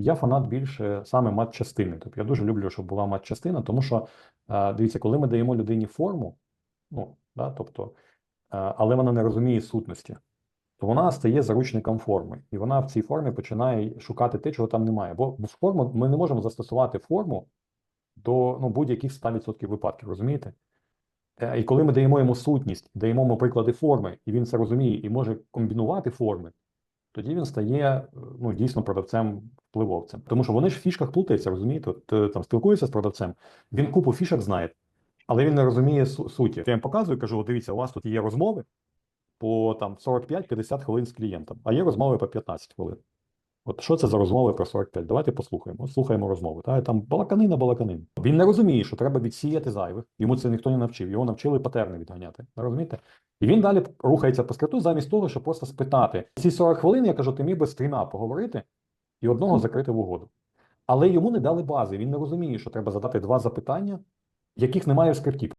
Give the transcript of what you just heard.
Я фанат більше саме мат-частини. Тобто я дуже люблю, щоб була мат-частина, тому що е, дивіться, коли ми даємо людині форму, ну да, тобто, е, але вона не розуміє сутності, то вона стає заручником форми, і вона в цій формі починає шукати те, чого там немає. Бо в форму ми не можемо застосувати форму до ну, будь-яких 100% випадків, розумієте? Е, І коли ми даємо йому сутність, даємо йому приклади форми, і він це розуміє і може комбінувати форми, тоді він стає е, ну, дійсно продавцем впливовцем. Тому що вони ж в фішках плутаються, розумієте? От, е, там спілкуються з продавцем, він купу фішок знає, але він не розуміє су- суті. Я їм показую, кажу: О, дивіться, у вас тут є розмови по там 45-50 хвилин з клієнтом, а є розмови по 15 хвилин. От що це за розмови про 45? Давайте послухаємо. От слухаємо розмови. Та там балаканина, балаканина. Він не розуміє, що треба відсіяти зайвих. Йому це ніхто не навчив. Його навчили патерни відганяти. Розумієте? І він далі рухається по скрипту, замість того, щоб просто спитати. Ці 40 хвилин, я кажу, ти міг би з трьома поговорити і одного закрити в угоду. Але йому не дали бази. Він не розуміє, що треба задати два запитання, яких немає в скрипті.